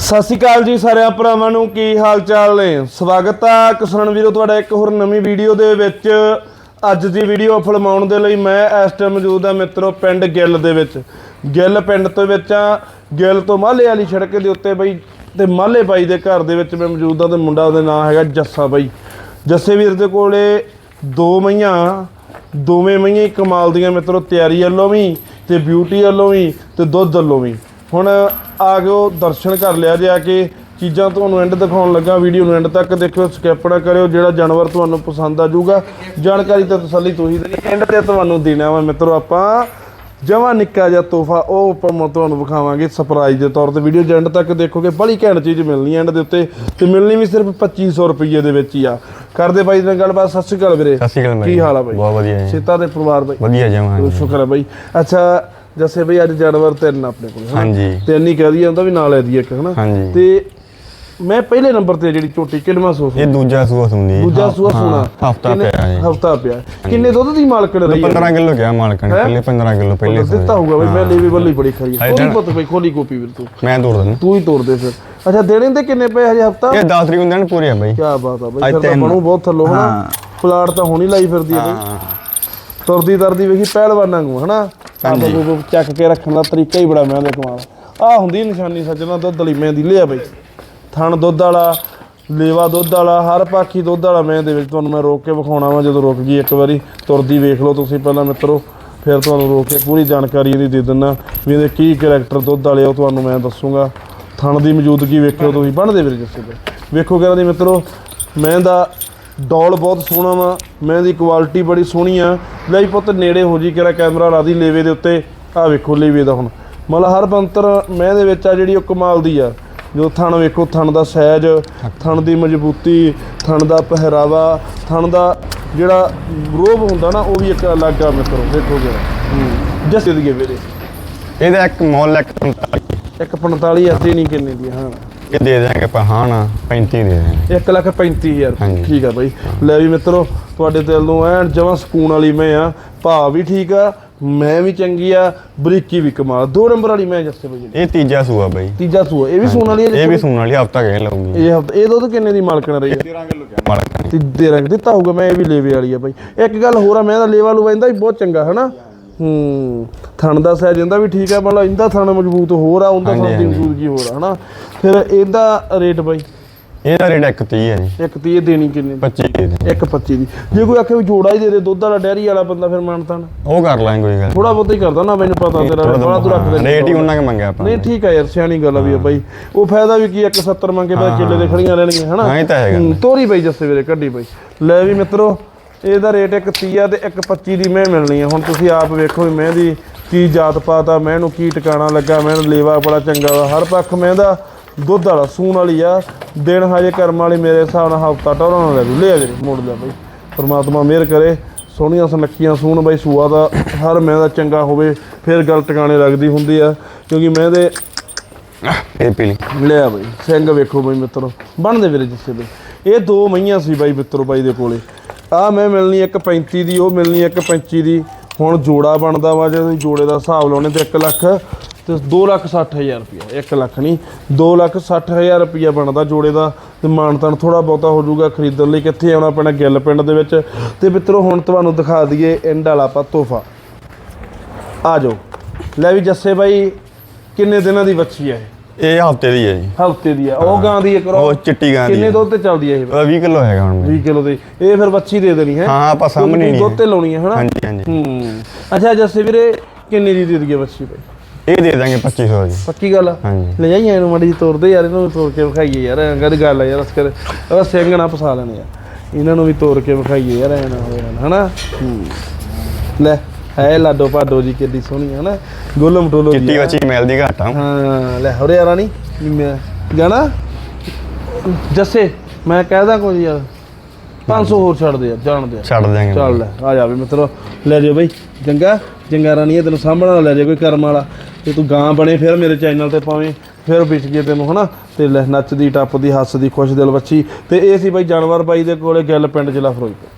ਸਤਿ ਸ਼੍ਰੀ ਅਕਾਲ ਜੀ ਸਾਰਿਆਂ ਭਰਾਵਾਂ ਨੂੰ, ਕੀ ਹਾਲ ਚਾਲ ਨੇ? ਸਵਾਗਤ ਆ ਕਿਸਾਨ ਵੀਰੋ, ਤੁਹਾਡਾ ਇੱਕ ਹੋਰ ਨਵੀਂ ਵੀਡੀਓ ਦੇ ਵਿੱਚ। ਅੱਜ ਦੀ ਵੀਡੀਓ ਫਿਲਮਾਉਣ ਦੇ ਲਈ ਮੈਂ ਇਸ ਟਾਈਮ ਮੌਜੂਦ ਆ ਮਿੱਤਰੋ, ਪਿੰਡ ਗਿੱਲ ਦੇ ਵਿੱਚ। ਗਿੱਲ ਪਿੰਡ ਤੋਂ ਵਿੱਚ ਆ ਗਿੱਲ ਤੋਂ ਮਾਲੇ ਵਾਲੀ ਸੜਕ ਦੇ ਉੱਤੇ ਬਈ, ਤੇ ਮਾਲੇ ਬਾਈ ਦੇ ਘਰ ਦੇ ਵਿੱਚ ਮੈਂ ਮੌਜੂਦ ਆ ਤੇ ਮੁੰਡਾ ਉਹਦੇ ਨਾਂ ਹੈਗਾ ਜੱਸਾ ਬਾਈ। ਜੱਸੇ ਵੀਰ ਦੇ ਕੋਲੇ ਦੋ ਮਈਆਂ, ਦੋਵੇਂ ਮਈਆਂ ਹੀ ਕਮਾਲ ਦੀਆਂ ਮਿੱਤਰੋ, ਤਿਆਰੀ ਵੱਲੋਂ ਵੀ ਤੇ ਬਿਊਟੀ ਵੱਲੋਂ ਵੀ ਤੇ ਦੁੱਧ ਵੱਲੋਂ ਵੀ। ਹੁਣ ਆ ਗਿਓ ਦਰਸ਼ਨ ਕਰ ਲਿਆ ਜੇ ਆ ਕੇ ਚੀਜ਼ਾਂ ਤੁਹਾਨੂੰ ਐਂਡ ਦਿਖਾਉਣ ਲੱਗਾ ਵੀਡੀਓ ਨੂੰ ਐਂਡ ਤੱਕ ਦੇਖਿਓ ਸਕਿਪ ਨਾ ਕਰਿਓ ਜਿਹੜਾ ਜਾਨਵਰ ਤੁਹਾਨੂੰ ਪਸੰਦ ਆ ਜਾਊਗਾ। ਜਾਣਕਾਰੀ ਤੇ ਤਸੱਲੀ ਤੁਸੀਂ ਦੇਣੀ ਐਂਡ ਤੇ ਤੁਹਾਨੂੰ ਦੇਣਾ ਵਾ ਮਿੱਤਰੋ ਆਪਾਂ। ਜਮਾ ਨਿੱਕਾ ਜਿਹਾ ਤੋਹਫਾ ਉਹ ਆਪਾਂ ਮ- ਤੁਹਾਨੂੰ ਵਿਖਾਵਾਂਗੇ ਸਰਪ੍ਰਾਈਜ਼ ਦੇ ਤੌਰ ਤੇ। ਵੀਡੀਓ ਐਂਡ ਤੱਕ ਦੇਖੋਗੇ ਬੜੀ ਘੈਂਟ ਚੀਜ਼ ਮਿਲਣੀ ਐਂਡ ਦੇ ਉੱਤੇ। ਤੇ ਮਿਲਣੀ ਵੀ ਸਿਰਫ 2500 ਰੁਪਏ ਦੇ ਵਿੱਚ ਹੀ ਆ। ਕਰਦੇ ਬਾਈ ਨਾਲ ਗੱਲਬਾਤ ਸਤਿ ਸ਼੍ਰੀ ਅਕਾਲ ਵੀਰੇ। ਸਤਿ ਸ਼੍ਰੀ ਅਕਾਲ ਕੀ ਹਾਲ ਆ ਬਾਈ? ਬਹੁਤ ਵਧੀਆ ਜੀ। ਸੀਤਾ ਦੇ ਪਰਿਵਾਰ ਬਾਈ। ਵਧੀਆ ਜਮਾ ਸ਼ੁਕਰ ਹੈ ਬਾਈ। ਅੱਛਾ ਜੱਸੇ ਬਈ ਅੱਜ ਜਾਨਵਰ ਤਿੰਨ ਆਪਣੇ ਕੋਲ ਹਨਾ? ਹਾਂਜੀ। ਤਿੰਨ ਹੀ ਕਹਿ ਦਈਏ ਉਹਦਾ ਵੀ ਨਾਲ ਦਈਏ ਇੱਕ ਹਨਾ? ਹਾਂਜੀ। ਤੇ ਮੈਂ ਪਹਿਲੇ ਨੰਬਰ ਤੇ ਜਿਹੜੀ ਝੋਟੀ ਕਿੰਨਵਾਂ ਸੂਆ ਇਹ ਦੂਜਾ ਸੂਆ ਸੁਣਦੀ ਦੂਜਾ ਸੂਆ ਸੋਣਾ। ਹਫਤਾ ਪਿਆ ਜੀ ਹਫਤਾ ਪਿਆ। ਕਿੰਨੇ ਦੁੱਧ ਦੀ ਮਾਲਕਣ ਰਹੀ ਹੈ? 15 ਕਿਲੋ ਕਿਹਾ ਮਾਲਕਾਂ ਨੇ ਪਹਿਲੇ 15 ਕਿਲੋ ਪਹਿਲੇ। ਦਿੱਤਾ ਹੋਊਗਾ ਬਈ ਮੈਂ ਲੇਵੀ ਵੱਲੀ ਬੜੀ ਖਰੀ ਹੈ। ਕੋਈ ਪੁੱਤ ਬਈ ਖੋਲੀ ਕੋਪੀ ਵੀਰ ਤੂੰ। ਮੈਂ ਤੋੜ ਦਿੰਦਾ। ਤੂੰ ਹੀ ਤੋੜ ਦੇ ਫਿਰ। ਅੱਛਾ ਦੇਣੇ ਤੇ ਕਿੰਨੇ ਪਏ ਹਜੇ ਹਫਤਾ? ਇਹ 10 ਤਰੀਕ ਹੁੰਦੇ ਨੇ ਪੂਰੇ ਆ ਬਾਈ। ਕੀ ਬਾਤ ਆ ਬਈ ਫਿਰ ਤਾਂ। ਬਣੂ ਬਹੁਤ ਥੱਲੋਂ ਹਨਾ? ਹਾਂ। ਪਲਾਟ ਤਾਂ ਹੋਣੀ ਲਾਈ ਫਿਰਦੀ ਹੈ ਬਈ। ਹਾਂ। ਤੁਰਦੀ ਤਰਦੀ ਵੇਖੀ ਪਹਿਲਵਾਨਾਂ ਨੂੰ ਹਨਾ? ਹਾਂਜੀ। ਆਪਾਂ ਨੂੰ ਚੱਕ ਕੇ ਰੱਖਣ ਦਾ ਤਰੀਕਾ ਹੀ ਬੜਾ ਮੈਂ ਦੇ ਕਮਾਲ ਆ ਹੁੰਦੀ ਨਿਸ਼ਾਨੀ ਸੱਜਣਾ ਦੁੱਧ ਵਾਲੀ ਮੈਂ ਦੀ ਲਿਆ ਬਈ। ਥਣ ਦੁੱਧ ਵਾਲਾ ਲੇਵਾ ਦੁੱਧ ਵਾਲਾ ਹਰ ਪਾਖੀ ਦੁੱਧ ਵਾਲਾ ਮੈਂ ਦੇ ਵਿੱਚ ਤੁਹਾਨੂੰ ਮੈਂ ਰੋਕ ਕੇ ਵਿਖਾਉਣਾ ਵਾ ਜਦੋਂ ਰੁਕ ਗਈ ਇੱਕ ਵਾਰੀ ਤੁਰਦੀ ਵੇਖ ਲਓ ਤੁਸੀਂ ਪਹਿਲਾਂ ਮਿੱਤਰੋ ਫਿਰ ਤੁਹਾਨੂੰ ਰੋਕ ਕੇ ਪੂਰੀ ਜਾਣਕਾਰੀ ਇਹਦੀ ਦੇ ਦਿੰਨਾ ਵੀ ਇਹਦੇ ਕੀ ਕੈਰੈਕਟਰ ਦੁੱਧ ਵਾਲੇ ਉਹ ਤੁਹਾਨੂੰ ਮੈਂ ਦੱਸੂਗਾ। ਥਣ ਦੀ ਮੌਜੂਦਗੀ ਵੇਖਿਓ ਤੁਸੀਂ ਬਣਦੇ ਵੀਰੇ ਜਿਸੇ ਵੇਖੋ ਕਹਿੰਦਾ ਦੀ ਮਿੱਤਰੋ ਮੈਂ ਦਾ ਡੋਲ ਬਹੁਤ ਸੋਹਣਾ ਵਾ ਮੈਂ ਦੀ ਕੁਆਲਿਟੀ ਬੜੀ ਸੋਹਣੀ ਆ। ਲਈ ਪੁੱਤ ਨੇੜੇ ਹੋ ਜੀ ਕਿਹੜਾ ਕੈਮਰਾ ਲਾ ਦੀ ਲੇਵੇ ਦੇ ਉੱਤੇ। ਆ ਵੇਖੋ ਲੇਵੇ ਦਾ ਹੁਣ। ਮਤਲਬ ਹਰ ਬੰਤਰ ਮੈਂ ਦੇ ਵਿੱਚ ਆ ਜਿਹੜੀ ਉਹ ਕਮਾਲ ਦੀ ਆ। ਜੋ ਥਣ ਵੇਖੋ ਥਣ ਦਾ ਸਾਈਜ਼ ਥਣ ਦੀ ਮਜ਼ਬੂਤੀ ਥਣ ਦਾ ਪਹਿਰਾਵਾ ਥਣ ਦਾ ਜਿਹੜਾ ਰੋਬ ਹੁੰਦਾ ਨਾ ਉਹ ਵੀ ਇੱਕ ਅਲੱਗ ਆ ਮਿੱਤਰੋ ਦੇਖੋ ਜਰਾ। ਜਸ ਦੀ ਵੀਰੇ। ਇਹਦਾ ਇੱਕ ਮੁੱਲ ਇੱਕ 45 ਇੱਕ 45 ਅੱਧੀ ਨਹੀਂ ਕਿੰਨੇ ਦੀ ਹਾਂ। ਇਹ ਦੇ ਦਾਂਗੇ ਆਪਾਂ ਹਾਂ ਨਾ 35 ਦੇ ਦਾਂਗੇ 1 ਲੱਖ 35000 ਹਾਂਜੀ। ਠੀਕ ਆ ਬਾਈ। ਲੈ ਵੀ ਮਿੱਤਰੋ ਤੁਹਾਡੇ ਦਿਲ ਨੂੰ ਐਨ ਜਮਾਂ ਸਕੂਨ ਵਾਲੀ ਮੈਂ ਆ ਭਾਅ ਵੀ ਠੀਕ ਆ ਮੈਂ ਵੀ ਚੰਗੀ ਆ ਬਰੀਕੀ ਵੀ ਕਮਾਲ। ਦੋ ਨੰਬਰ ਵਾਲੀ ਮੈਂ ਜੱਸੇ ਬਾਈ ਜਿਹੜੀ। ਇਹ ਤੀਜਾ ਸੂਆ ਬਾਈ। ਤੀਜਾ ਸੂਆ ਇਹ ਵੀ ਸੂਣ ਵਾਲੀ ਹੈ ਇਹ ਵੀ ਸੂਣ ਵਾਲੀ ਹਫਤਾ ਕਹਿ ਲਊਗੀ। ਇਹ ਹਫ਼ਤਾ- ਇਹ ਦੁੱਧ ਕਿੰਨੇ ਦੀ ਮਾਲਕਣ ਰਹੀ ਹੈ 13 ਕਿਲੋ ਕਿਹਾ ਮਾਲਕਾਂ ਨੇ ਤੇ ਦੇ ਰੰਗ ਦਿੱਤਾ ਹੋਊਗਾ ਮੈਂ ਇਹ ਵੀ ਲੇਵੇ ਵਾਲੀ ਆ ਬਾਈ। ਇੱਕ ਗੱਲ ਹੋਰ ਆ ਮੈਂ ਇਹਦਾ ਲੇਵਾ ਲੂ ਇਹਦਾ ਵੀ ਬਹੁਤ ਚੰਗਾ ਹਨਾ? ਹੂੰ ਥਣ ਦਾ ਸਾਈਜ਼ ਇਹਦਾ ਵੀ ਠੀਕ ਆ ਮਤਲਬ ਇਹਦਾ ਥਣ ਮਜ਼ਬੂਤ ਹੋਰ ਆ ਉਹਦਾ ਥਣ ਦੀ। ਮਜ਼ਬੂਤਗੀ ਹੋਰ ਆ ਹਨਾ? ਫਿਰ ਇਹਦਾ ਰੇਟ ਬਾਈ? ਇਹਦਾ ਰੇਟ ਇੱਕ 30 ਹੈ ਜੀ। ਇੱਕ ਤੀ ਇਹ ਦੇਣੀ ਕਿੰਨੇ ਦੀ? 25 ਦੇ ਦੇ ਇੱਕ 25 ਦੀ। ਜੇ ਕੋਈ ਆਖੇ ਵੀ ਜੋੜਾ ਹੀ ਦੇ ਦੇ ਦੁੱਧ ਵਾਲਾ ਡੈਰੀ ਵਾਲਾ ਬੰਦਾ ਫਿਰ ਮੰਨਤਾ ਨਾ। ਉਹ ਕਰ ਲਾਂਗੇ ਕੋਈ ਗੱਲ ਥੋੜਾ ਬਹੁਤਾ ਹੀ ਕਰਦਾ ਨਾ ਮੈਨੂੰ ਪਤਾ ਤੇਰਾ ਬੜਾ ਤੂੰ ਰੱਖਦਾ ਰੇਟ ਹੀ ਉਹਨਾਂ ਕੇ ਮੰਗਿਆ ਆਪਾਂ ਨਹੀਂ ਠੀਕ ਆ ਯਾਰ ਸਿਆਣੀ ਗੱਲ ਆ ਵੀ ਬਾਈ। ਉਹ ਫਾਇਦਾ ਵੀ ਕੀ 170 ਮੰਗੇ ਬਾਅਦ ਕਿੱਲੇ ਦੇ ਖੜੀਆਂ ਰਹਿਣਗੀਆਂ ਹਨਾ? ਹਾਂ, ਇਹ ਤਾਂ ਹੈਗਾ। ਹੂੰ, ਤੋਰੀ ਬਾਈ ਜੱਸੇ ਵੀਰੇ ਕੱਢੀ ਬਾਈ। ਲੈ ਵੀ ਮਿੱਤਰੋ ਇਹਦਾ ਰੇਟ ਇੱਕ 30 ਆ ਤੇ ਇੱਕ 25 ਦੀ ਮੈਂ ਮਿਲਣੀ ਆ। ਹੁਣ ਤੁਸੀਂ ਆਪ ਵੇਖੋ ਵੀ ਮੈਂ ਦੀ ਕੀ ਜਾਤ ਪਾਤ ਆ ਮੈਂ ਨੂੰ ਕੀ ਟਿਕਾਣਾ ਲੱਗਾ ਮੈਂ ਲੇਵਾ ਬੜਾ ਚੰਗਾ ਵਾ। ਹਰ ਪੱਖ ਮੈਂ ਦਾ ਦੁੱਧ ਵਾਲਾ ਸੂਣ ਵਾਲੀ ਆ। ਦਿਨ ਹਜੇ ਕਰਮ ਵਾਲੀ ਮੇਰੇ ਹਿਸਾਬ ਨਾਲ ਹਫਤਾ ਟੋਰਾਂ ਨਾਲ ਲੈ ਜੂ ਲੈ ਵੀਰੇ ਮੋੜ ਲਿਆ ਬਾਈ। ਪਰਮਾਤਮਾ ਮਿਹਰ ਕਰੇ। ਸੋਹਣੀਆਂ ਸੁਨੱਖੀਆਂ ਸੂਣ ਬਾਈ ਸੂਆ ਦਾ ਹਰ ਮੈਂ ਦਾ ਚੰਗਾ ਹੋਵੇ ਫਿਰ ਗੱਲ ਟਿਕਾਣੇ ਲੱਗਦੀ ਹੁੰਦੀ ਆ। ਕਿਉਂਕਿ ਮੈਂ ਦੇ ਇਹ ਪੀਲੀ ਲਿਆ ਬਈ ਸਿੰਘ ਵੇਖੋ ਬਈ ਮਿੱਤਰੋ। ਬਣਦੇ ਵੀਰੇ ਜਿੱਸੇ ਬਈ ਇਹ ਦੋ ਮਈਆਂ ਸੀ ਬਾਈ ਮਿੱਤਰੋ ਬਾਈ ਦੇ ਕੋਲੇ। ਆ ਮੈਂ ਮਿਲਣੀ ਇੱਕ 35 ਦੀ, ਉਹ ਮਿਲਣੀ ਇੱਕ 25 ਦੀ। ਹੁਣ ਜੋੜਾ ਬਣਦਾ ਵਾ ਜੇ ਜੋੜੇ ਦਾ ਹਿਸਾਬ ਲਾਉਣੇ ਤੇ 1 ਲੱਖ ਤੇ 2 ਲੱਖ 60 ਹਜ਼ਾਰ ਰੁਪਇਆ 1 ਲੱਖ ਨਹੀਂ 2 ਲੱਖ 60 ਹਜ਼ਾਰ ਰੁਪਇਆ ਬਣਦਾ ਜੋੜੇ ਦਾ ਤੇ ਮਾਨਤਨ ਥੋੜਾ ਬਹੁਤਾ ਹੋ ਜਾਊਗਾ ਖਰੀਦਣ ਲਈ ਕਿੱਥੇ ਆਉਣਾ ਪੈਣਾ ਗਿੱਲ ਪਿੰਡ ਦੇ ਵਿੱਚ। ਤੇ ਮਿੱਤਰੋ, ਹੁਣ ਤੁਹਾਨੂੰ ਦਿਖਾ ਦਈਏ ਇੰਡ ਵਾਲਾ ਆਪਾਂ ਤੋਹਫਾ। ਆ ਜਾਓ। ਲੈ ਵੀ ਜੱਸੇ ਬਾਈ, ਕਿੰਨੇ ਦਿਨਾਂ ਦੀ ਬੱਚੀ ਹੈ ਇਹ ਹਫ਼ਤੇ ਦੀ ਹੈ ਜੀ। ਹਫ਼ਤੇ ਦੀ ਆ ਉਹ ਗਾਂ ਦੀ ਇੱਕ ਕਰੋ ਉਹ ਚਿੱਟੀ ਗਾਂ ਦੀ ਕਿੰਨੇ ਹੈ। ਦੁੱਧ ਤੇ ਚੱਲਦੀ ਆ ਇਹ? ਉਹਦਾ 20 ਕਿਲੋ ਹੈਗਾ ਹੁਣ। 20 ਕਿਲੋ ਦੀ। ਇਹ ਫਿਰ ਬੱਚੀ ਦੇ ਦੇਣੀ ਹੈ। ਹਾਂ ਆਪਾਂ ਸਾਹਮਣੇ ਨਹੀਂ ਦੁੱਧ ਤੇ ਲਾਉਣੀ ਹੈ ਹਨਾ? ਹਾਂਜੀ ਹਾਂਜੀ। ਹੂੰ। ਅੱਛਾ ਜੱਸੇ ਵੀਰੇ ਕਿੰਨੀ ਦੀ ਦੇ ਦਈਏ ਬੱਚੀ ਭਾਈ ਇਹ ਦੇ ਦਾਂਗੇ 2500 ਜੀ। ਪੱਕੀ ਗੱਲ ਆ? ਹਾਂਜੀ। ਲੈ ਜਾਈਏ ਇਹਨੂੰ ਮੜੀ ਤੋਰਦੇ ਯਾਰ ਇਹਨੂੰ ਵੀ ਤੋੜ ਕੇ ਵਿਖਾਈਏ ਯਾਰ ਐਂ ਕਦ ਗੱਲ ਆ ਯਾਰ ਅਸਕਰ ਉਹ ਸਿੰਘ ਨਾ ਫਸਾ ਲੈਣੇ ਯਾਰ ਇਹਨਾਂ ਨੂੰ ਵੀ ਤੋੜ ਕੇ ਵਿਖਾਈਏ ਯਾਰ ਐ ਨਾ ਨਾ, ਹਨਾ? ਹੂੰ। ਲੈ। ਹੈ ਲਾਡੋ ਪਾਡੋ ਜੀ ਕਿੱਡੀ ਸੋਹਣੀ ਹੈ ਨਾ ਗੋਲਮ ਟੋਲੋ ਚਿੱਟੀ ਬੱਚੀ ਮੈਲ ਦੀ ਘਾਟਾ ਹਾਂ ਲੈ ਹੋਰੇ ਯਾਰਾ ਨਹੀਂ ਜਾਣਾ? ਜੱਸੇ ਮੈਂ ਕਹਿਦਾ ਕੁਝ ਯਾਰ 500 ਹੋਰ ਛੱਡ ਦੇ ਯਾਰ ਜਾਣ ਦੇ। ਛੱਡ ਦਾਂਗੇ ਚੱਲ ਲੈ ਆ ਜਾਵੇ ਮਿੱਤਰੋ ਲੈ ਜਾਓ ਬਈ ਚੰਗਾ ਚੰਗਾ ਰਾਣੀ ਹੈ ਤੈਨੂੰ ਨਾ ਲੈ ਜਾ ਕੋਈ ਕਰਮ ਵਾਲਾ। ਤੇ ਤੂੰ ਗਾਂ ਬਣੇ ਫਿਰ ਮੇਰੇ ਚੈਨਲ ਤੇ ਪਾਵੇਂ ਫਿਰ ਵਿਚ ਗਏ ਤੈਨੂੰ ਹਨਾ? ਤੇ ਲੈ ਨੱਚਦੀ ਟੱਪਦੀ ਹੱਸਦੀ ਖੁਸ਼ ਦਿਲ ਬੱਚੀ। ਤੇ ਇਹ ਸੀ ਬਈ ਜਾਨਵਰ ਬਾਈ ਦੇ ਕੋਲੇ ਗਿੱਲ ਪਿੰਡ ਜ਼ਿਲ੍ਹਾ ਫਿਰੋਜ਼ਪੁਰ।